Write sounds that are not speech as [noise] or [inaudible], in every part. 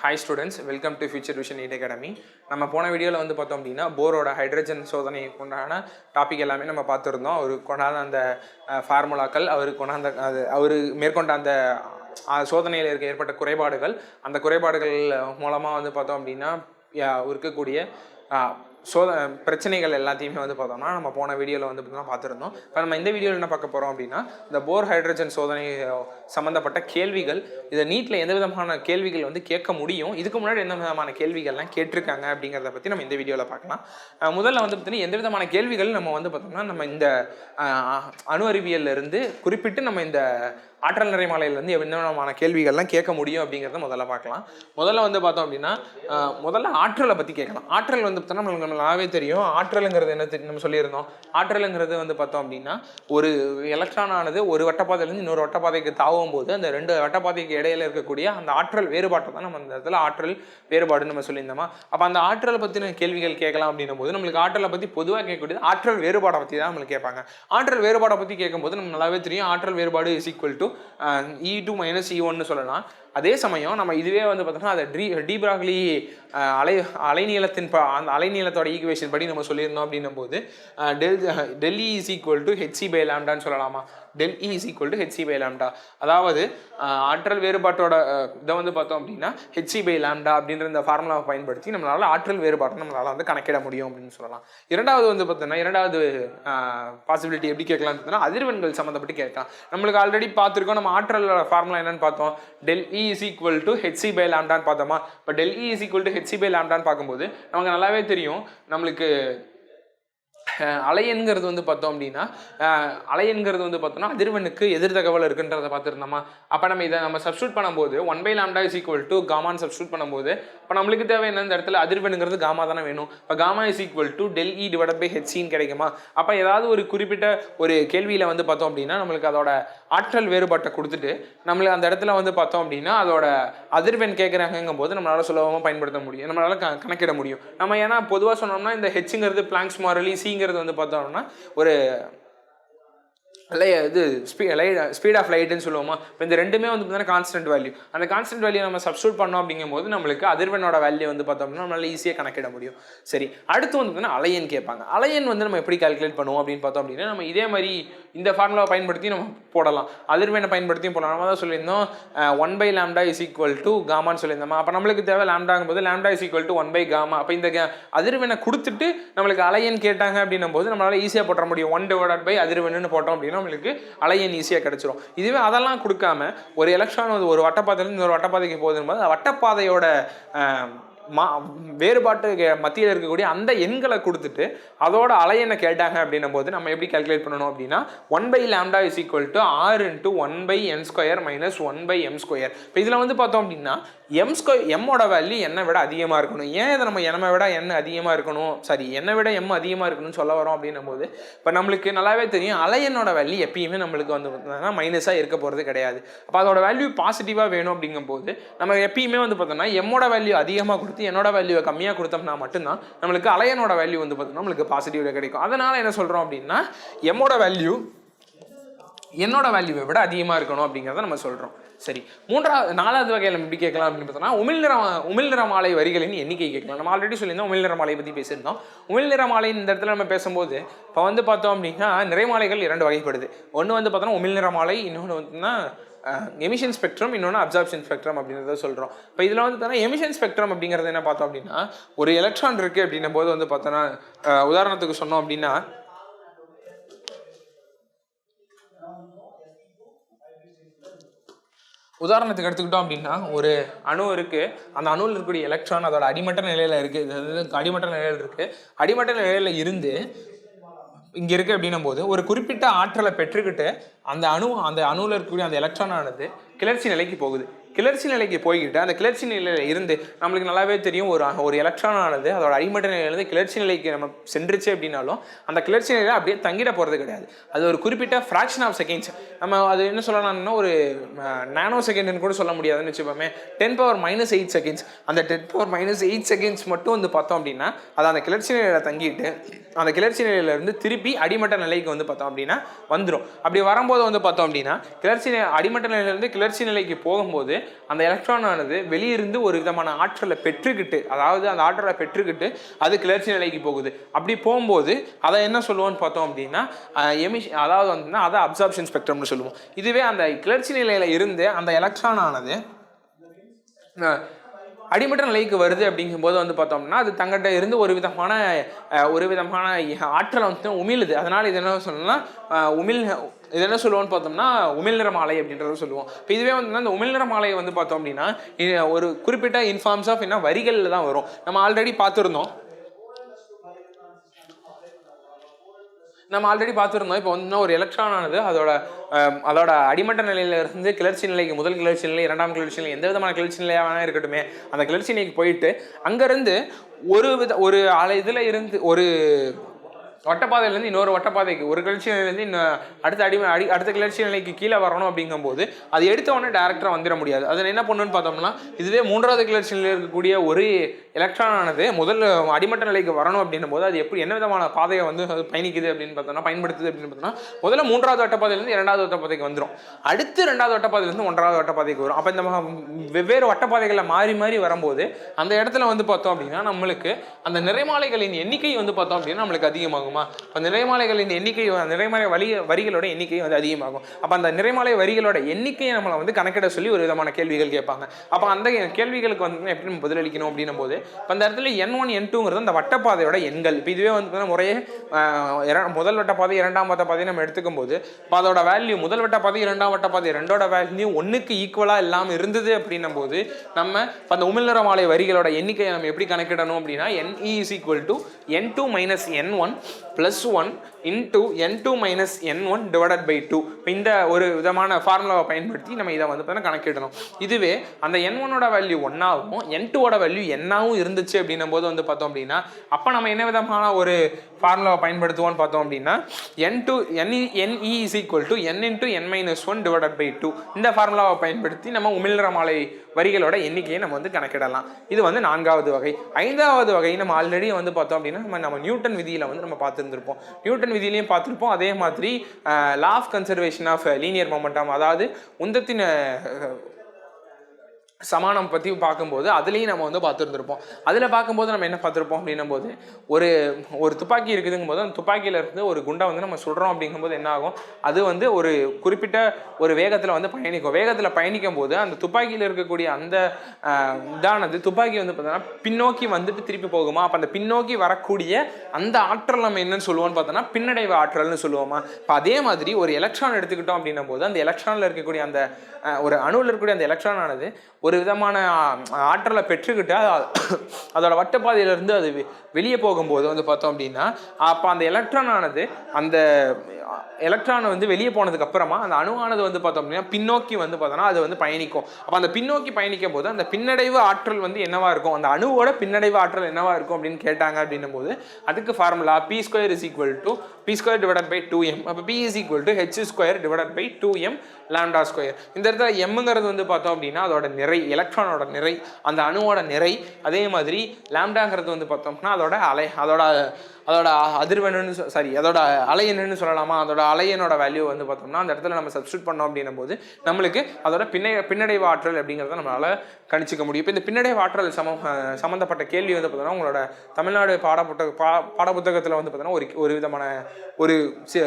Hi students welcome to future vision NEET academy நம்ம போன வீடியோவில் வந்து பார்த்தோம் அப்படின்னா போரோட ஹைட்ரஜன் சோதனை கொண்டான டாபிக் எல்லாமே நம்ம பார்த்துருந்தோம். அவர் கொண்டாந்த அந்த ஃபார்முலாக்கள் அவர் கொண்டாந்த அது அவர் மேற்கொண்ட அந்த சோதனையில் இருக்க ஏற்பட்ட குறைபாடுகள் அந்த குறைபாடுகள் மூலமாக வந்து பார்த்தோம் அப்படின்னா இருக்கக்கூடிய சோ பிரச்சனைகள் எல்லாத்தையுமே வந்து பார்த்தோம்னா நம்ம போன வீடியோவில் வந்து பார்த்தீங்கன்னா பார்த்துருந்தோம். இப்போ நம்ம இந்த வீடியோவில் என்ன பார்க்க போகிறோம் அப்படின்னா இந்த போர் ஹைட்ரஜன் சோதனை சம்மந்தப்பட்ட கேள்விகள். இதை நீட்டில் எந்த விதமான கேள்விகள் வந்து கேட்க முடியும்? இதுக்கு முன்னாடி எந்த விதமான கேள்விகள்லாம் கேட்டிருக்காங்க அப்படிங்கிறத பற்றி நம்ம இந்த வீடியோவில் பார்க்கலாம். முதல்ல வந்து பார்த்தீங்கன்னா எந்த விதமான கேள்விகள் நம்ம வந்து பார்த்தோம்னா நம்ம இந்த அணு அறிவியல்ல இருந்து குறிப்பிட்டு நம்ம இந்த ஆற்றல் நிறைமாலையிலேருந்து எந்த விதமான கேள்விகள்லாம் கேட்க முடியும் அப்படிங்கிறத முதல்ல பார்க்கலாம். முதல்ல வந்து பார்த்தோம் அப்படின்னா முதல்ல ஆற்றலை பற்றி கேட்கலாம். ஆற்றல் வந்து பார்த்தோம்னா நம்மளுக்கு நல்லாவே தெரியும். ஆற்றலுங்கிறது என்ன தெரியும் நம்ம சொல்லியிருந்தோம். ஆற்றலுங்கிறது வந்து பார்த்தோம் அப்படின்னா ஒரு எலக்ட்ரான் ஆனது ஒரு வட்டப்பாதையிலேருந்து இன்னொரு வட்டப்பாதைக்கு தாவும் போது அந்த ரெண்டு வட்டப்பாதைக்கு இடையில இருக்கக்கூடிய அந்த ஆற்றல் வேறுபாட்டை தான் நம்ம அந்த இடத்துல ஆற்றல் வேறுபாடுன்னு நம்ம சொல்லியிருந்தோமா? அப்போ அந்த ஆற்றலை பற்றின கேள்விகள் கேட்கலாம் அப்படின்னும் போது நம்மளுக்கு ஆற்றலை பற்றி பொதுவாக கேட்கக்கூடியது ஆற்றல் வேறுபாடை பற்றி தான் நம்மளுக்கு கேட்பாங்க. ஆற்றல் வேறுபாடை பற்றி கேட்கும்போது நம்ம நல்லாவே தெரியும். ஆற்றல் வேறுபாடு is equal to E two minus E ஒன்னு சொல்லலாம். அதே சமயம் நம்ம இதுவே வந்து பார்த்தோம்னா அதை டி டீப்ராக்லி அலை அலைநீளத்தின் ப அந்த அலைநீளத்தோட ஈக்குவேஷன் படி நம்ம சொல்லியிருந்தோம் அப்படின்னும் போது del Delhi is equal to hc by லேம்டான்னு சொல்லலாமா? Del E is equal to hc by lambda அதாவது ஆற்றல் வேறுபாட்டோட இதை வந்து பார்த்தோம் அப்படின்னா ஹெச்சி பை லேம்டா அப்படின்ற இந்த ஃபார்முலாவை பயன்படுத்தி நம்மளால் ஆற்றல் வேறுபாட்டை நம்மளால் வந்து கணக்கிட முடியும் அப்படின்னு சொல்லலாம். இரண்டாவது வந்து பார்த்தோம்னா இரண்டாவது பாசிபிலிட்டி எப்படி கேட்கலாம்னு பார்த்தோம்னா அதிர்வெண்கள் சம்மந்தப்பட்டு கேட்கலாம். நம்மளுக்கு ஆல்ரெடி பார்த்துருக்கோம் நம்ம ஆற்றல் ஃபார்முலா என்னன்னு பார்த்தோம். Del E is equal to HC by லேம்டான்னு பார்த்தோமா? இப்போ del E is equal to HC by லேம்டான்னு பார்க்கும்போது நமக்கு நல்லாவே தெரியும். நம்மளுக்கு அலையன்கிறது வந்து பார்த்தோம் அப்படின்னா அலையன்கிறது வந்து பார்த்தோம்னா அதிர்வனுக்கு எதிர் தகவல் இருக்குன்றதை பார்த்துருந்தோமா? அப்போ நம்ம இதை நம்ம சப்ஸ்டியூட் பண்ணும்போது one by lambda is equal to காமான்னு substitute பண்ணும்போது இப்போ நம்மளுக்கு தேவை என்ன இந்த இடத்துல அதிர்வனுங்கிறது காமா தானே வேணும். இப்போ gamma is equal to del E divide by ஹெச்சின்னு கிடைக்குமா? அப்போ ஏதாவது ஒரு குறிப்பிட்ட ஒரு கேள்வியில் வந்து பார்த்தோம் அப்படின்னா நம்மளுக்கு அதோட ஆற்றல் வேறுபாட்டை கொடுத்துட்டு நம்மளுக்கு அந்த இடத்துல வந்து பார்த்தோம் அப்படின்னா அதோட அதிர்வெண் கேட்குறாங்கங்கும் போது நம்மளால சுலபமாக பயன்படுத்த முடியும். நம்மளால க- கணக்கிட முடியும். நம்ம ஏன்னா பொதுவாக சொன்னோம்னா இந்த ஹெச்ங்கிறது பிளாங்க்ஸ் மாரலி சிங்கிறது வந்து பார்த்தோம்னா ஒரு லை இது ஸ்பீ லை ஸ்பீட் ஆஃப் லைட்டுன்னு சொல்லுவோமா? இப்போ இந்த ரெண்டுமே வந்து பார்த்தீங்கன்னா கான்ஸ்டன்ட் வேல்யூ அந்த கான்ஸ்டன்ட் வேல்யூ நம்ம சப்ஸ்டியூட் பண்ணோம் அப்படிங்கும்போது நம்மளுக்கு அதிர்வனோட வேல்யூ வந்து பார்த்தோம்னா நம்மளால ஈஸியாக கணக்கிட முடியும். சரி அடுத்து வந்து பார்த்தீங்கன்னா அலையன் கேட்பாங்க. அலையன் வந்து நம்ம எப்படி கால்குலேட் பண்ணுவோம் அப்படின்னு பார்த்தோம் அப்படின்னா நம்ம இதே மாதிரி இந்த ஃபார்முலாவை பயன்படுத்தி நம்ம போடலாம். அதிர்வனை பயன்படுத்தியும் போடலாம். நம்ம தான் சொல்லியிருந்தோம் one by lambda is equal to காமான்னு சொல்லியிருந்தோமா? அப்போ நம்மளுக்கு தேவை லேம்டாங்கும் போது lambda is equal to one by gamma அப்போ இந்த அதிர்வனை கொடுத்துட்டு நம்மளுக்கு அலையன் கேட்டாங்க அப்படின்னும் போது நம்மளால ஈஸியாக போட்ட முடியும். ஒன் டிவைட் பை அதிர்வனு போட்டோம் அப்படின்னா நம்மளுக்கு அலையன் ஈஸியாக கிடைச்சிரும். இதுவே அதெல்லாம் கொடுக்காம ஒரு எலக்ட்ரான் வந்து ஒரு வட்டப்பாதையிலேருந்து இன்னொரு வட்டப்பாதைக்கு போகுதுன்னு போது வட்டப்பாதையோட மா வேறுபாட்டு மத்தியில் இருக்கக்கூடிய அந்த எண்களை கொடுத்துட்டு அதோட அலையனை கேட்டாங்க அப்படின்னும் போது நம்ம எப்படி கால்குலேட் பண்ணணும் அப்படின்னா one by lambda is equal to R into one by N square minus one by M square இப்போ இதில் வந்து பார்த்தோம் அப்படின்னா எம் ஸ்கொயர் எம்மோட வேல்யூ என்னை விட அதிகமாக இருக்கணும். ஏன் இதை நம்ம என்னை விட என் அதிகமாக இருக்கணும்? சாரி என்னை விட எம் அதிகமாக இருக்கணும்னு சொல்ல வரோம் அப்படின்னும் போது இப்போ நம்மளுக்கு நல்லாவே தெரியும் அலையனோட வேல்யூ எப்பயுமே நம்மளுக்கு வந்து பார்த்தோம்னா மைனஸாக இருக்க போகிறது கிடையாது. அப்போ அதோட வேல்யூ பாசிட்டிவாக வேணும் அப்படிங்கும்போது நம்ம எப்பயுமே வந்து பார்த்தோம்னா எம்மோட வேல்யூ அதிகமாக கொடுத்து என்னோட வேல்யூவை கம்மியாக கொடுத்தோம்னா மட்டும்தான் நம்மளுக்கு அலையனோட வேல்யூ வந்து பார்த்தோம்னா நம்மளுக்கு பாசிட்டிவ்ல கிடைக்கும். அதனால் என்ன சொல்கிறோம் அப்படின்னா எம்மோட வேல்யூ என்னோட வேல்யூவை விட அதிகமாக இருக்கணும் அப்படிங்கிறத நம்ம சொல்கிறோம் சரி. மூன்றாவது நாலாவது வகையில் நம்ம எப்படி கேட்கலாம் அப்படின்னு பார்த்தோம்னா உமிழ்நிற உமிழ்நிற மாலை வரிகளின் எண்ணிக்கை கேட்கலாம். நம்ம ஆல்ரெடி சொல்லியிருந்தோம் உமிழ்நிற மாலை பற்றி பேசியிருந்தோம். உமிழ் நிறமாலை இந்த இடத்துல நம்ம பேசும்போது இப்போ வந்து பார்த்தோம் அப்படின்னா நிறைமாலைகள் இரண்டு வகைப்படுது. ஒன்று வந்து பார்த்தோம்னா உமிழ்நிற மாலை இன்னொன்று வந்துன்னா எமிஷன் ஸ்பெக்ட்ரம் இன்னொன்று அப்சார்ப்ஷன் ஸ்பெக்ட்ரம் அப்படின்றத சொல்கிறோம் இப்போ இதில் வந்து பார்த்தோன்னா எமிஷன் ஸ்பெக்ட்ரம் அப்படிங்கிறது என்ன பார்த்தோம் அப்படின்னா ஒரு எலக்ட்ரான் இருக்குது அப்படின்னும் போது வந்து பார்த்தோன்னா உதாரணத்துக்கு சொன்னோம் அப்படின்னா உதாரணத்துக்கு எடுத்துக்கிட்டோம் அப்படின்னா ஒரு அணு இருக்குது அந்த அணுவில் இருக்கக்கூடிய எலக்ட்ரான் அதோட அடிமட்ட நிலையில் இருக்குது அடிமட்ட நிலையில் இருக்குது அடிமட்ட நிலையில் இருந்து இங்கே இருக்குது அப்படின்னும் போது ஒரு குறிப்பிட்ட ஆற்றலை பெற்றுக்கிட்டு அந்த அணு அந்த அணுவில் இருக்கக்கூடிய அந்த எலக்ட்ரான் ஆனது கிளர்ச்சி நிலைக்கு போகுது. கிளர்ச்சி நிலைக்கு போய்கிட்டு அந்த கிளர்ச்சி நிலையில இருந்து நம்மளுக்கு நல்லாவே தெரியும் ஒரு ஒரு எலக்ட்ரான் ஆனது அதோட அடிமட்ட நிலையிலிருந்து கிளர்ச்சி நிலைக்கு நம்ம சென்றுச்சு அப்படின்னாலும் அந்த கிளர்ச்சி நிலையில அப்படியே தங்கிட போறது கிடையாது. அது ஒரு குறிப்பிட்ட ஃப்ராக்ஷன் ஆஃப் செகண்ட்ஸ் நம்ம அது என்ன சொல்லலாம்னா ஒரு நானோ செகண்ட்னு கூட சொல்ல முடியாதுன்னு வச்சுப்போமே ten power minus eight seconds அந்த ten power minus eight seconds மட்டும் வந்து பார்த்தோம் அப்படின்னா அது அந்த கிளர்ச்சி நிலையில தங்கிட்டு அந்த கிளர்ச்சி நிலையிலேருந்து திருப்பி அடிமட்ட நிலைக்கு வந்து பார்த்தோம் அப்படின்னா வந்துடும் அப்படி வரும்போது வந்து பார்த்தோம் அப்படின்னா கிளர்ச்சி அடிமட்ட நிலையிலிருந்து கிளர்ச்சி நிலைக்கு போகும்போது அந்த எலக்ட்ரானானது வெளியிருந்து ஒரு விதமான ஆற்றலை பெற்றுக்கிட்டு அதாவது அந்த ஆற்றலை பெற்றுக்கிட்டு அது கிளர்ச்சி நிலைக்கு போகுது. அப்படி போகும்போது அதை என்ன சொல்லுவோம்னு பார்த்தோம் அப்படின்னா எமிஷன் அதாவது வந்து அதை அப்சார்ப்ஷன் ஸ்பெக்ட்ரம்னு சொல்லுவோம். இதுவே அந்த கிளர்ச்சி நிலையில் இருந்து அந்த எலக்ட்ரானானது அடிமட்ட நிலைக்கு வருது அப்படிங்கும்போது வந்து பார்த்தோம்னா அது தங்கிட்ட இருந்து ஒரு விதமான ஒரு விதமான ஆற்றலை வந்து உமிழுது. அதனால் இது என்ன சொல்லணும்னா உமிழ் இது என்ன சொல்லுவோம்னு பார்த்தோம்னா உமிழ்நிற மாலை அப்படின்றத சொல்லுவோம். இப்போ இதுவே வந்து அந்த உமிழ்நிற மாலை வந்து பார்த்தோம் அப்படின்னா ஒரு குறிப்பிட்ட இன்ஃபார்ம்ஸ் ஆஃப் என்ன வரிகளில் தான் வரும். நம்ம ஆல்ரெடி பார்த்துருந்தோம். நம்ம ஆல்ரெடி பார்த்துருந்தோம். இப்போ வந்து ஒரு எலக்ட்ரான் ஆனது அதோட அதோட அடிமட்ட நிலையில இருந்து கிளர்ச்சி நிலைக்கு முதல் கிளர்ச்சி நிலை இரண்டாம் கிளர்ச்சி நிலை எந்த விதமான கிளர்ச்சி நிலையாக வேணா அந்த கிளர்ச்சி நிலைக்கு போயிட்டு அங்கேருந்து ஒரு வித ஒரு அலை இதில் இருந்து ஒரு வட்டப்பாதையிலேருந்து இன்னொரு வட்டப்பாதைக்கு ஒரு கிளர்ச்சி நிலையிலேருந்து இன்னும் அடுத்த அடி அடி அடுத்த கிளர்ச்சி நிலைக்கு கீழே வரணும் அப்படிங்கும்போது அது எடுத்த உடனே டேரக்டாக வந்துட முடியாது. அதில் என்ன பண்ணுன்னு பார்த்தோம்னா இதுவே மூன்றாவது கிளர்ச்சி நிலையில் இருக்கக்கூடிய ஒரு எலக்ட்ரான் ஆனது அடிமட்ட நிலைக்கு வரணும் அப்படின்னும் போது அது எப்படி என்ன விதமான பாதையை வந்து அது பயணிக்குது அப்படின்னு பார்த்தோம்னா பயன்படுத்துது அப்படின்னு பார்த்தோம்னா முதல்ல மூன்றாவது வட்டப்பாதையிலேருந்து இரண்டாவது வட்டப்பாதைக்கு வந்துடும் அடுத்து ரெண்டாவது வட்டப்பாதையிலேருந்து ஒன்றாவது வட்டப்பாதைக்கு வரும். அப்போ இந்த வெவ்வேறு வட்டப்பாதைகளில் மாறி மாறி வரும்போது அந்த இடத்துல வந்து பார்த்தோம் அப்படின்னா நம்மளுக்கு அந்த நிறைமாலைகளின் எண்ணிக்கை வந்து பார்த்தோம் அப்படின்னா நம்மளுக்கு அதிகமாகும்? அப்போ நிறைமாலைகளின் எண்ணிக்கை நிறைமலை நிறைமாலை வரி வரிகளோட எண்ணிக்கையும் வந்து அதிகமாகும். அப்போ அந்த நிறைமாலை வரிகளோட எண்ணிக்கையை நம்மளை வந்து கணக்கிட சொல்லி ஒரு விதமான கேள்விகள் கேட்பாங்க. அப்போ அந்த கேள்விகளுக்கு வந்து எப்படி நம்ம பதிலளிக்கணும் அப்படின்னும் போது இப்போ அந்த இடத்துல என் ஒன் என் டூங்கிறது அந்த வட்டப்பாதையோட எண்கள். இப்போ இதுவே வந்து முறையே முதல் வட்டப்பாதை இரண்டாம் வட்டப்பாதை நம்ம எடுத்துக்கும் போது இப்போ அதோட வேல்யூ முதல் வட்டப்பாதை இரண்டாம் வட்டப்பாதை ரெண்டோட வேல்யூ ஒன்றுக்கு ஈக்குவலாக இல்லாமல் இருந்தது அப்படின்னும் போது நம்ம அந்த உமிழ்நிற மாலை வரிகளோட எண்ணிக்கையை நம்ம எப்படி கணக்கிடணும் அப்படின்னா NE is equal to N two minus N one plus one into N two minus N one divided by two இந்த ஒரு விதமான ஃபார்முலாவை பயன்படுத்தி நம்ம இதை வந்து பார்த்தீங்கன்னா கணக்கிடணும். இதுவே அந்த என் ஒன்னோட வேல்யூ ஒன்னாகவும் என் டூவோட வேல்யூ என்னாகவும் இருந்துச்சு அப்படின்னும் போது வந்து பார்த்தோம் அப்படின்னா அப்போ நம்ம என்ன விதமான ஒரு ஃபார்முலாவை பயன்படுத்துவோம்னு பார்த்தோம் அப்படின்னா N two N NE is equal to N into N minus one divided by two இந்த ஃபார்முலாவை பயன்படுத்தி நம்ம உமிழ்நிற மாலை வரிகளோட எண்ணிக்கையை நம்ம வந்து கணக்கிடலாம். இது வந்து நான்காவது வகை. ஐந்தாவது வகை நம்ம ஆல்ரெடி வந்து பார்த்தோம் அப்படின்னா நம்ம நம்ம நியூட்டன் விதியில் வந்து நம்ம பார்த்துருந்துருப்போம். நியூட்டன் விதியிலையும் பார்த்துருப்போம். அதே மாதிரி law of conservation of linear momentum அதாவது உந்தத்தின் சமானம் பற்றி பார்க்கும்போது அதுலேயும் நம்ம வந்து பார்த்துருந்துருப்போம். அதில் பார்க்கும்போது நம்ம என்ன பார்த்துருப்போம் அப்படின்னும் போது ஒரு ஒரு துப்பாக்கி இருக்குதுங்கும் போது அந்த துப்பாக்கியில் இருந்து ஒரு குண்டை வந்து நம்ம சுடுறோம் அப்படிங்கும்போது என்ன ஆகும்? அது வந்து ஒரு குறிப்பிட்ட ஒரு வேகத்தில் வந்து பயணிக்கும். வேகத்தில் பயணிக்கும் போது அந்த துப்பாக்கியில் இருக்கக்கூடிய அந்த இதானது துப்பாக்கி வந்து பார்த்தோன்னா பின்னோக்கி வந்துட்டு திருப்பி போகுமா? அப்போ அந்த பின்னோக்கி வரக்கூடிய அந்த ஆற்றல் நம்ம என்னன்னு சொல்லுவோம்னு பார்த்தோன்னா பின்னடைவு ஆற்றல்னு சொல்லுவோமா? இப்போ அதே மாதிரி ஒரு எலக்ட்ரான் எடுத்துக்கிட்டோம் அப்படின்னும் போது அந்த எலக்ட்ரானில் இருக்கக்கூடிய அந்த ஒரு அணுவில் இருக்கக்கூடிய அந்த எலக்ட்ரான் ஆனது ஒரு விதமான ஆற்றலை பெற்றுக்கிட்டு அது- அதோட வட்டப்பாதையிலேருந்து அது வெளியே போகும்போது வந்து பார்த்தோம் அப்படின்னா அப்போ அந்த எலக்ட்ரான் ஆனது அந்த எலக்ட்ரான் வந்து வெளியே போனதுக்கு அப்புறமா அந்த அணுவானது வந்து பார்த்தோம் அப்படின்னா பின்னோக்கி வந்து பார்த்தோம்னா அது வந்து பயணிக்கும். அப்போ அந்த பின்னோக்கி பயணிக்கும் போது அந்த பின்னடைவு ஆற்றல் வந்து என்னவா இருக்கும்? அந்த அணுவோட பின்னடைவு ஆற்றல் என்னவா இருக்கும் அப்படின்னு கேட்டாங்க அப்படின்னும் போது அதுக்கு formula P square is equal to P square divide by two M அப்போ P is equal to H square divide by two M lambda square இந்த இடத்துல எம்ங்கிறது வந்து பார்த்தோம் அப்படின்னா அதோட நிறை எலக்ட்ரானோட நிறை அந்த அணுவோட நிறை அதே மாதிரி லேம்டாங்கிறது வந்து பார்த்தோம்னா அதோட அலை அதோட அதோட அதிர்வெண்ணுன்னு சாரி அதோட அலை என்னன்னு சொல்லலாமா? அதோட அலையனோட வேல்யூ வந்து பார்த்தோம்னா அந்த இடத்துல நம்ம சப்ஸ்டியூட் பண்ணோம் அப்படின்னும் போது நம்மளுக்கு அதோட பின்னை பின்னடைவு ஆற்றல் அப்படிங்கிறத நம்மளால் கணிச்சிக்க முடியும். இப்போ இந்த பின்னடைவு ஆற்றல் சம சம்மந்தப்பட்ட கேள்வி வந்து பார்த்தோம்னா உங்களோட தமிழ்நாடு பாடப்புத்தக பா பாடப்புத்தகத்தில் வந்து பார்த்தோன்னா ஒரு ஒரு விதமான ஒரு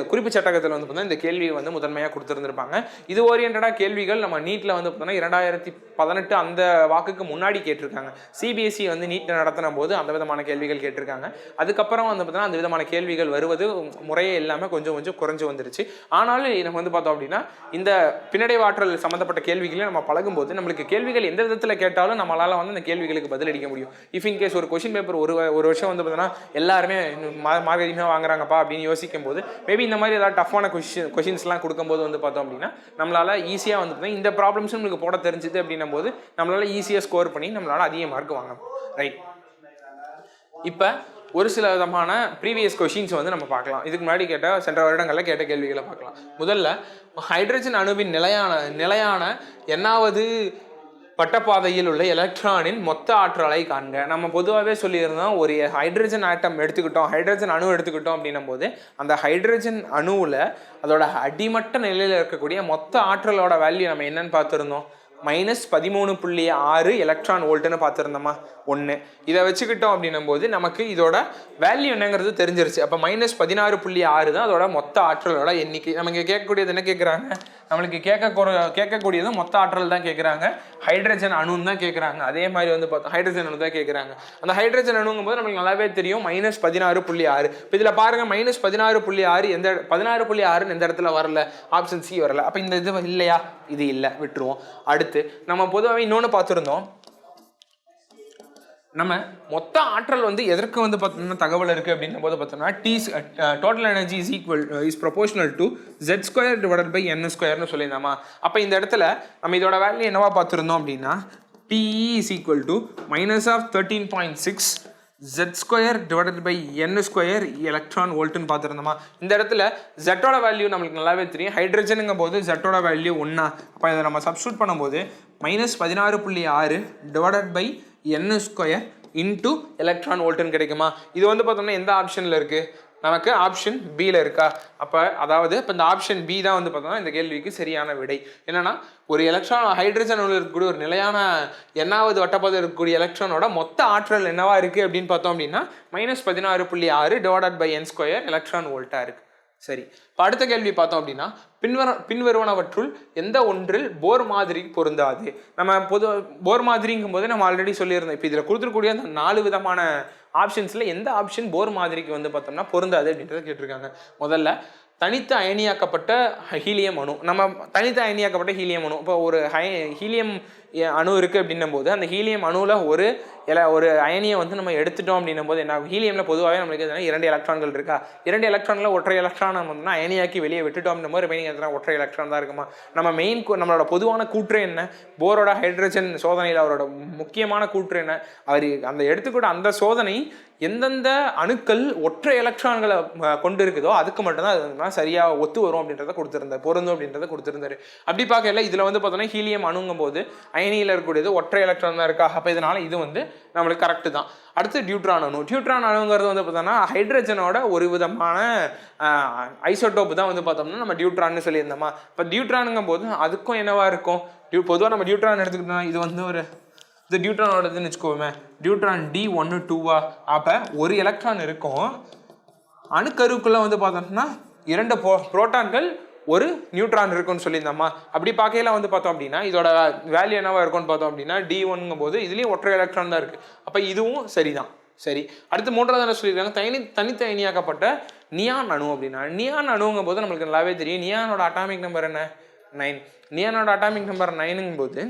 குறிப்பு சட்டகத்தில் வந்து பார்த்தோன்னா இந்த கேள்வியை வந்து முதன்மையாக கொடுத்துருந்துருப்பாங்க. இது ஓரியன்டாக கேள்விகள் நம்ம நீட்டில் வந்து பார்த்தோன்னா இரண்டாயிரத்தி பதினெட்டு அந்த வாக்குக்கு முன்னாடி கேட்டிருக்காங்க. சிபிஎஸ்சி வந்து நீட் நடத்தின போது அந்த விதமான கேள்விகள் கேட்டிருக்காங்க. அதுக்கப்புறம் வந்து பார்த்தோன்னா அந்த விதமான கேள்விகள் வருவது முறையே இல்லாமல் கொஞ்சம் கொஞ்சம் குறைஞ்சு வந்துருச்சு. ஆனாலும் நம்ம வந்து பார்த்தோம் அப்படின்னா இந்த பின்னடைவாற்றல் சம்மந்தப்பட்ட கேள்விகளை நம்ம பழகும்போது நம்மளுக்கு கேள்விகள் எந்த விதத்தில் கேட்டாலும் நம்மளால் வந்து அந்த கேள்விகளுக்கு பதிலளிக்க முடியும். இஃப் இன் கேஸ் ஒரு கொஷின் பேப்பர் ஒரு ஒரு வருஷம் வந்து பார்த்தோன்னா எல்லாருமே மார்க் அதிகமாக வாங்குறாங்கப்பா அப்படின்னு யோசிக்கும் போது மேபி இந்த மாதிரி ஏதாவது டஃப்பான கொஷின் கொஷின்ஸ்லாம் கொடுக்கும்போது வந்து பார்த்தோம் அப்படின்னா நம்மளால ஈஸியாக வந்து இந்த ப்ராப்ளம்ஸும் நம்மளுக்கு போட தெரிஞ்சுது அப்படின்னும் போது நம்மளால ஈஸியாக ஸ்கோர் பண்ணி நம்மளால அதிக மார்க் வாங்கணும் ரைட் இப்போ ஒரு சில விதமான ப்ரீவியஸ் கொஷின்ஸ் வந்து நம்ம பார்க்கலாம். இதுக்கு முன்னாடி கேட்ட சென்ற வருடங்களில் கேட்ட கேள்விகளை பார்க்கலாம். முதல்ல ஹைட்ரஜன் அணுவின் நிலையான நிலையான என்னாவது வட்டப்பாதையில் உள்ள எலக்ட்ரானின் மொத்த ஆற்றலை காண்க. நம்ம பொதுவாகவே சொல்லியிருந்தோம் ஒரு ஹைட்ரஜன் ஆட்டம் எடுத்துக்கிட்டோம் ஹைட்ரஜன் அணு எடுத்துக்கிட்டோம் அப்படின்னும் போது அந்த ஹைட்ரஜன் அணுவில் அதோட அடிமட்ட நிலையில் இருக்கக்கூடிய மொத்த ஆற்றலோட வேல்யூ நம்ம என்னன்னு பார்த்துருந்தோம்? மைனஸ் பதிமூணு புள்ளி ஆறு எலக்ட்ரான் வோல்ட்னு பார்த்துருந்தோமா? ஒன்று இதை வச்சுக்கிட்டோம் அப்படின்னும் போது நமக்கு இதோட வேல்யூ என்னங்கிறது தெரிஞ்சிருச்சு. அப்போ மைனஸ் பதினாறு புள்ளி ஆறு தான் அதோட மொத்த ஆற்றலோட எண்ணிக்கை. நம்ம இங்கே கேட்கக்கூடியது என்ன கேட்குறாங்க? நம்மளுக்கு கேட்க கேட்கக்கூடியது மொத்த ஆற்றல் தான் கேட்குறாங்க. ஹைட்ரஜன் அணுன்னு தான் கேட்குறாங்க. அதே மாதிரி வந்து பார்த்தோம் ஹைட்ரஜன் அணு தான் கேட்குறாங்க. அந்த ஹைட்ரஜன் அணுங்கும் போது நம்மளுக்கு நல்லாவே தெரியும் மைனஸ் பதினாறு புள்ளி ஆறு. இப்போ இதில் பாருங்க மைனஸ் பதினாறு புள்ளி ஆறு எந்த பதினாறு புள்ளி ஆறுன்னு எந்த இடத்துல வரல? ஆப்ஷன் சி வரல. அப்போ இந்த இது இல்லையா? இது இல்லை. விட்டுருவோம். அடுத்து நம்ம பொதுவாகவே இன்னொன்று பார்த்துருந்தோம். நம்ம மொத்த ஆற்றல் வந்து எதற்கு வந்து பார்த்தோம்னா தகவல் இருக்குது அப்படின்னும் போது பார்த்தோம்னா the total energy is equal is proportional to Z square divided by N ஸ்கொயர்னு சொல்லியிருந்தாமா? அப்போ இந்த இடத்துல நம்ம இதோட வேல்யூ என்னவா பார்த்துருந்தோம் அப்படின்னா TE is equal to minus of thirteen point six Z square divided by N square electron வோல்ட்டுன்னு பார்த்துருந்தோமா? இந்த இடத்துல ஜெட்டோட வேல்யூ நம்மளுக்கு நல்லாவே தெரியும். ஹைட்ரஜனுங்கும் போது ஜெட்டோட வேல்யூ ஒன்றா அப்போ இதை நம்ம சப்ஸ்டியூட் பண்ணும்போது மைனஸ் பதினாறு புள்ளி ஆறு divided by N square into electron வோல்ட்டுன்னு கிடைக்குமா? இது வந்து பார்த்தோம்னா எந்த ஆப்ஷனில் இருக்குது நமக்கு ஆப்ஷன் பியில் இருக்கா? அப்போ அதாவது இப்போ இந்த ஆப்ஷன் பி தான் வந்து பார்த்தோம்னா இந்த கேள்விக்கு சரியான விடை. என்னென்னா ஒரு எலக்ட்ரான் ஹைட்ரஜன் உள்ள இருக்கக்கூடிய ஒரு நிலையான எண்ணாவது வட்டப்பாதை இருக்கக்கூடிய எலக்ட்ரானோட மொத்த ஆற்றல் என்னவா இருக்குது அப்படின்னு பார்த்தோம் அப்படின்னா மைனஸ் பதினாறு புள்ளி ஆறு divided by N square electron வோல்ட்டாக இருக்குது சரி. இப்போ அடுத்த கேள்வி பார்த்தோம் அப்படின்னா பின்வர பின்வருவனவற்றுள் எந்த ஒன்றில் போர் மாதிரி பொருந்தாது. நம்ம பொது போர் மாதிரிங்கும் போது நம்ம ஆல்ரெடி சொல்லியிருந்தோம். இப்போ இதில் கொடுத்துருக்கூடிய அந்த நாலு விதமான ஆப்ஷன்ஸில் எந்த ஆப்ஷன் போர் மாதிரிக்கு வந்து பார்த்தோம்னா பொருந்தாது அப்படின்றத கேட்டிருக்காங்க. முதல்ல தனித்து அயனியாக்கப்பட்ட ஹீலியம் அணு. நம்ம தனித்து அயனியாக்கப்பட்ட ஹீலியம் அணு. இப்போ ஒரு ஹை ஹீலியம் அணு இருக்குது அப்படின்னும் போது அந்த ஹீலியம் அணுவில் ஒரு இல ஒரு அயனியை வந்து நம்ம எடுத்துட்டோம் அப்படின்னும் போது என்ன ஹீலியமில் பொதுவாகவே நம்மளுக்கு எதுனா இரண்டு எலக்ட்ரான்கள் இருக்கா? இரண்டு எலக்ட்ரானில் ஒற்றை எலக்ட்ரான் நம்ம வந்து அயனியாக்கி வெளியே விட்டுட்டோம் அப்படின்னும் போது ரிமைனிங் எத்தனை ஒற்றை எலக்ட்ரான் தான் இருக்குமா? நம்ம மெயின் நம்மளோட பொதுவான கூற்று என்ன? போரோட ஹைட்ரஜன் சோதனையில் அவரோட முக்கியமான கூற்று என்ன? அவர் அந்த எடுத்துக்கூட அந்த சோதனை எந்தெந்த அணுக்கள் ஒற்றை எலக்ட்ரான்களை கொண்டு இருக்குதோ அதுக்கு மட்டும்தான் அது வந்து சரியாக ஒத்து வரும் அப்படின்றத கொடுத்துருந்தார். பொருந்தும் அப்படின்றத கொடுத்துருந்தாரு. அப்படி பார்க்கல இதில் வந்து பார்த்தோன்னா ஹீலியம் அணுங்கும் போது அயனியில் இருக்கக்கூடியது ஒற்றை எலக்ட்ரான் தான் இருக்கா? அப்போ இதனால இது வந்து நம்மளுக்கு கரெக்டு தான். அடுத்து டியூட்ரான் அணு. டியூட்ரான் அணுங்கிறது வந்து பார்த்தோன்னா ஹைட்ரஜனோட ஒரு விதமான ஐசோடோப்பு தான் வந்து பார்த்தோம்னா நம்ம டியூட்ரான்னு சொல்லியிருந்தோமா? இப்போ டியூட்ரானுங்கும் போது அதுக்கும் என்னவாக இருக்கும்? டியூ பொதுவாக நம்ம டியூட்ரான் எடுத்துக்கிட்டோம்னா இது வந்து ஒரு இது டியூட்ரானோடதுன்னு வச்சுக்கோமே. டியூட்ரான் டி ஒன்று டூவா அப்போ ஒரு எலக்ட்ரான் இருக்கும். அணுக்கருக்குள்ளே வந்து பார்த்தோம்னா இரண்டு போ புரோட்டான்கள் ஒரு நியூட்ரான் இருக்குன்னு சொல்லியிருந்தோமா? அப்படி பார்க்கையில வந்து பார்த்தோம் அப்படின்னா இதோட வேல்யூ என்னவா இருக்கும்னு பார்த்தோம் அப்படின்னா டி ஒன்னுங்கும் போது இதுலேயும் ஒற்றை எலக்ட்ரான் தான் இருக்குது அப்போ இதுவும் சரிதான். சரி. அடுத்து மூன்றாவது என்ன சொல்லியிருக்காங்க? தனி தனித்த அயனியாக்கப்பட்ட நியான் அணு அப்படின்னா நியான் அணுங்கும் போது நம்மளுக்கு நல்லாவே தெரியும். நியானோட அட்டாமிக் நம்பர் என்ன? நைன் நியானோட அட்டாமிக் நம்பர் நைனுங்கும் போது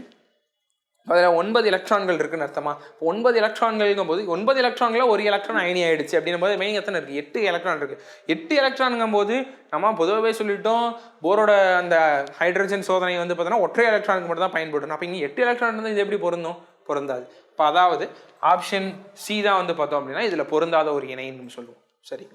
அதில் ஒன்பது எலக்ட்ரான்கள் இருக்குன்னு அர்த்தமா? இப்போ ஒன்பது எலக்ட்ரான்கள்ங்கும் போது ஒன்பது எலக்ட்ரான்களில் ஒரு எலக்ட்ரான் அயனி ஆயிடுச்சு அப்படின்னும் போது மெயின் எத்தனை இருக்குது எட்டு எலக்ட்ரான் இருக்குது எட்டு எலக்ட்ரானுங்கும் போது நம்ம பொதுவாகவே சொல்லிட்டோம் போரோட அந்த ஹைட்ரஜன் சோதனை வந்து பார்த்தோன்னா ஒற்றை எலக்ட்ரானுக்கு மட்டும் தான் பயன்படும் அப்போ இங்கே எட்டு எலக்ட்ரான் இருந்தால் இது எப்படி பொருந்தும்? பொருந்தாது. இப்போ அதாவது ஆப்ஷன் சி தான் வந்து பார்த்தோம் அப்படின்னா இதில் பொருந்தாத ஒரு இணைன்னு சொல்லுவோம். சரி.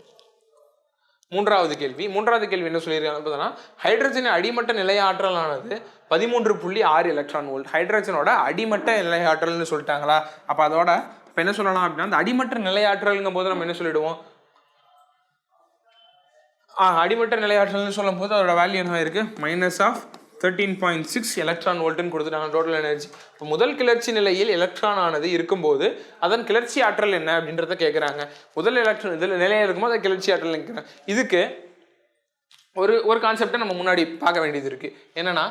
மூன்றாவது கேள்வி. மூன்றாவது கேள்வி என்ன சொல்லியிருக்காங்க பார்த்தோன்னா ஹைட்ரஜன் அடிமட்ட நிலை ஆற்றலானது பதிமூன்று புள்ளி ஆறு எலக்ட்ரான் வோல்ட் ஹைட்ரஜனோட அடிமட்ட நிலை ஆற்றல்னு சொல்லிட்டாங்களா? அப்போ அதோட இப்போ என்ன சொல்லலாம் அப்படின்னா அந்த அடிமட்ட நிலை ஆற்றல்ங்கும் போது நம்ம என்ன சொல்லிடுவோம்? ஆ அடிமட்ட நிலையாற்றல்னு சொல்லும் போது அதோட வேல்யூ என்ன இருக்குது minus of thirteen point six electron வோல்ட்டுன்னு கொடுத்துட்டாங்க டோட்டல் எனர்ஜி இப்போ முதல் கிளர்ச்சி நிலையில் எலக்ட்ரான் ஆனது இருக்கும்போது அதன் கிளர்ச்சி ஆற்றல் என்ன அப்படின்றத கேட்குறாங்க முதல் எலக்ட்ரான் இதில் நிலையில் இருக்கும்போது அது கிளர்ச்சி ஆற்றல் கேட்குறாங்க இதுக்கு ஒரு ஒரு கான்செப்டை நம்ம முன்னாடி பார்க்க வேண்டியது இருக்குது என்னன்னா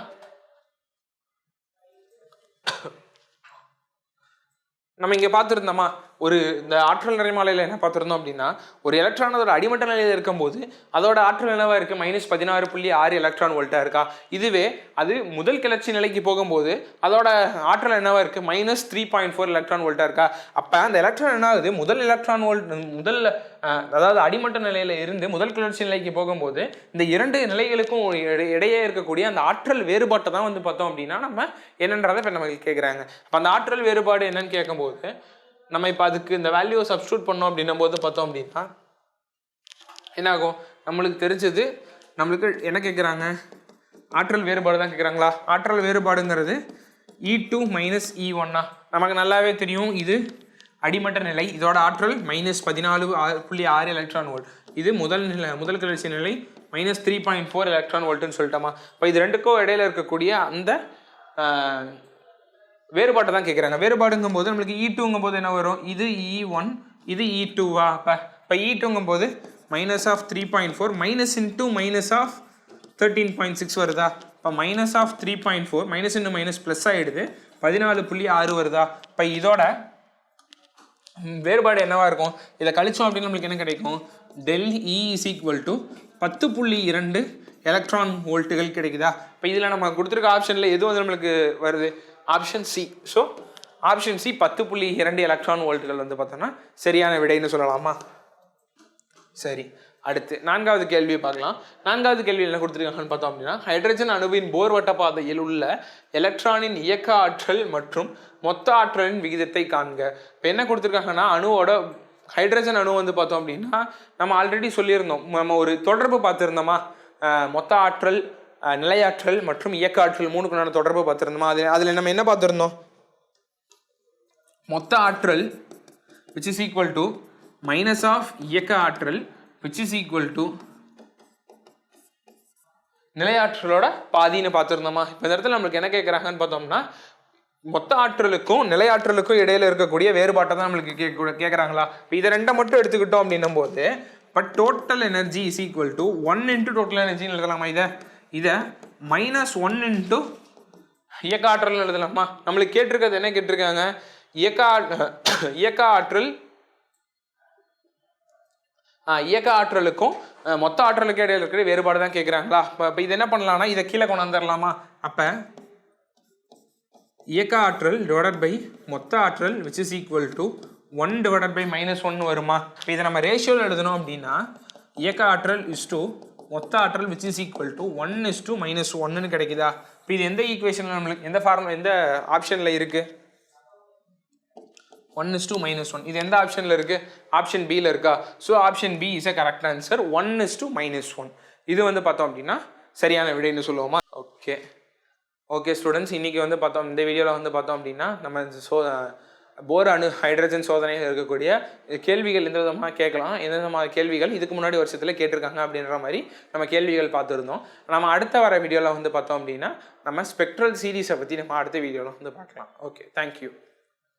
நம்ம இங்கே பார்த்துருந்தோமா ஒரு இந்த ஆற்றல் நிறைமாலையில் என்ன பார்த்துருந்தோம் அப்படின்னா ஒரு எலக்ட்ரான் அதோட அடிமட்ட நிலையில் இருக்கும்போது அதோட ஆற்றல் என்னவா இருக்குது மைனஸ் பதினாறு புள்ளி ஆறு எலக்ட்ரான் வோல்ட்டாக இருக்கா? இதுவே அது முதல் கிளர்ச்சி நிலைக்கு போகும்போது அதோட ஆற்றல் என்னவாக இருக்குது minus three point four electron வோல்ட்டாக இருக்கா? அப்போ அந்த எலக்ட்ரான் என்ன ஆகுது முதல் எலக்ட்ரான் வோல்ட் முதல் அதாவது அடிமட்ட நிலையில் இருந்து முதல் கிளர்ச்சி நிலைக்கு போகும்போது இந்த இரண்டு நிலைகளுக்கும் இடையே இருக்கக்கூடிய அந்த ஆற்றல் வேறுபாட்டை தான் வந்து பார்த்தோம் அப்படின்னா நம்ம என்னன்றதை இப்போ நம்ம கேட்குறாங்க அப்போ அந்த ஆற்றல் வேறுபாடு என்னன்னு கேட்கும்போது நம்ம இப்போ அதுக்கு இந்த வேல்யூ சப்ஸ்டியூட் பண்ணோம் அப்படின்னும் போது பார்த்தோம் அப்படின்னா என்ன ஆகும் நம்மளுக்கு தெரிஞ்சது நம்மளுக்கு என்ன கேட்குறாங்க ஆற்றல் வேறுபாடு தான் கேட்குறாங்களா ஆற்றல் வேறுபாடுங்கிறது இ டூ மைனஸ் இ ஒன்னா நமக்கு நல்லாவே தெரியும் இது அடிமட்ட நிலை. இதோட ஆற்றல் மைனஸ் பதினாலு ஆறு புள்ளி ஆறு எலக்ட்ரான் வோல்ட் இது முதல் நிலை முதல் கிளர்ச்சி நிலை minus three point four electron வோல்ட்னு சொல்லிட்டோமா? இப்போ இது ரெண்டுக்கும் இடையில இருக்கக்கூடிய அந்த வேறுபாட்டை தான் கேட்குறாங்க வேறுபாடுங்கும் போது நம்மளுக்கு e இ டூங்கும் போது என்ன வரும்? இது e இ ஒன் இது இ டூவா இப்போ இப்போ இ டூங்கும் போது minus of three point four minus into minus of thirteen point six வருதா? இப்போ minus of three point four minus into minus plus ஆகிடுது பதினாலு புள்ளி ஆறு வருதா? இப்போ இதோட வேறுபாடு என்னவா இருக்கும்? இதை கழிச்சோம் அப்படின்னு நம்மளுக்கு என்ன கிடைக்கும்? Del E is equal to பத்து புள்ளி இரண்டு எலக்ட்ரான் வோல்ட்டுகள் கிடைக்குதா? இப்போ இதில் நம்ம கொடுத்துருக்க ஆப்ஷனில் எது வந்து நம்மளுக்கு வருது? Option C so option C பத்து புள்ளி இரண்டு எலக்ட்ரான் வோல்ட்டுகள் வந்து பார்த்தோன்னா சரியான விடைன்னு சொல்லலாமா? சரி அடுத்து நான்காவது கேள்வியை பார்க்கலாம். நான்காவது கேள்வி என்ன கொடுத்துருக்காங்கன்னு பார்த்தோம் அப்படின்னா ஹைட்ரஜன் அணுவின் போர் வட்ட பாதையில் உள்ள எலக்ட்ரானின் இயக்க ஆற்றல் மற்றும் மொத்த ஆற்றலின் விகிதத்தை காண்க. இப்போ என்ன கொடுத்துருக்காங்கன்னா அணுவோட ஹைட்ரஜன் அணு வந்து பார்த்தோம் அப்படின்னா நம்ம ஆல்ரெடி சொல்லியிருந்தோம். நம்ம ஒரு தொடர்பு பார்த்துருந்தோமா? மொத்த ஆற்றல் நிலையாற்றல் மற்றும் இயக்க ஆற்றல் மூணுக்குண்டான தொடர்பு பார்த்துருந்தோமா? அது அதில் நம்ம என்ன பார்த்துருந்தோம்? மொத்த ஆற்றல் which is equal to minus of இயக்க ஆற்றல் விச் இஸ் ஈக்குவல் டு நிலையாற்றலோட பாதின்னு பார்த்துருந்தோமா? இப்போ இந்த இடத்துல நம்மளுக்கு என்ன கேட்குறாங்கன்னு பார்த்தோம்னா மொத்த ஆற்றலுக்கும் நிலையாற்றலுக்கும் இடையில இருக்கக்கூடிய வேறுபாட்டை தான் நம்மளுக்கு கேட்க கேட்குறாங்களா இப்போ இதை ரெண்டை மட்டும் எடுத்துக்கிட்டோம் அப்படின்னும் போது but total energy is equal to one into total எனர்ஜின்னு எழுதலாமா இதை? இதை மைனஸ் ஒன் இன்ட்டு இயக்க ஆற்றல் எழுதலாமா? நம்மளுக்கு கேட்டிருக்கிறது என்ன கேட்டிருக்காங்க? இயக்க [coughs] இயக்க ஆற்றல் இயக்க ஆற்றலுக்கும் மொத்த ஆற்றலுக்கு இடையில இருக்கிற வேறுபாடு தான் கேட்குறாங்களா இப்போ இப்போ இது என்ன பண்ணலாம்னா இதை கீழே கொண்டாந்துடலாமா அப்போ இயக்க ஆற்றல் டிவைடட் பை மொத்த ஆற்றல் which is equal to one divided by minus one வருமா? இப்போ இதை நம்ம ரேஷியோவில் எழுதணும் அப்படின்னா இயக்க ஆற்றல் இஸ் டூ மொத்த ஆற்றல் which is equal to one is to minus ஒன்னு கிடைக்குதா? இப்போ இது எந்த ஈக்குவேஷனில் நம்மளுக்கு எந்த ஃபார்ம் எந்த ஆப்ஷனில் இருக்குது one is two minus one இது எந்த ஆப்ஷனில் இருக்குது ஆப்ஷன் பியில் இருக்கா? So option B is a correct answer one is two minus one இது வந்து பார்த்தோம் அப்படின்னா சரியான விடைன்னு சொல்லுவோமா? ஓகே ஓகே ஸ்டூடெண்ட்ஸ் இன்றைக்கி வந்து பார்த்தோம் இந்த வீடியோவில் வந்து பார்த்தோம் அப்படின்னா நம்ம சோ போர் அணு ஹைட்ரஜன் சோதனையில் இருக்கக்கூடிய கேள்விகள் எந்த விதமாக கேட்கலாம் எந்த விதமான கேள்விகள் இதுக்கு முன்னாடி வருஷத்தில் கேட்டிருக்காங்க அப்படின்ற மாதிரி நம்ம கேள்விகள் பார்த்துருந்தோம். நம்ம அடுத்த வர வீடியோவில் வந்து பார்த்தோம் அப்படின்னா நம்ம ஸ்பெக்ட்ரல் சீரீஸை பற்றி நம்ம அடுத்த வீடியோவில் வந்து பார்க்கலாம். Okay thank you